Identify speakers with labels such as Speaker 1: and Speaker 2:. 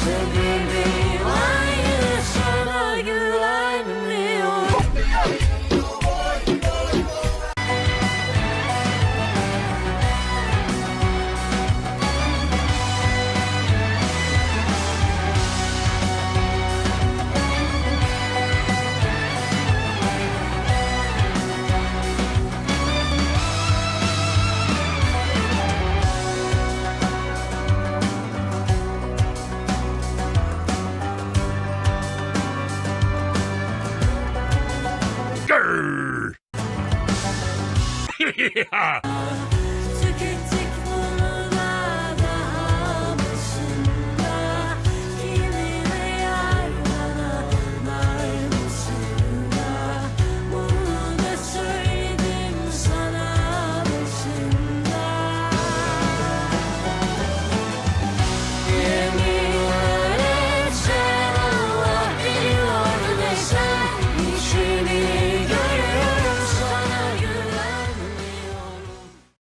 Speaker 1: Sugar Yeah.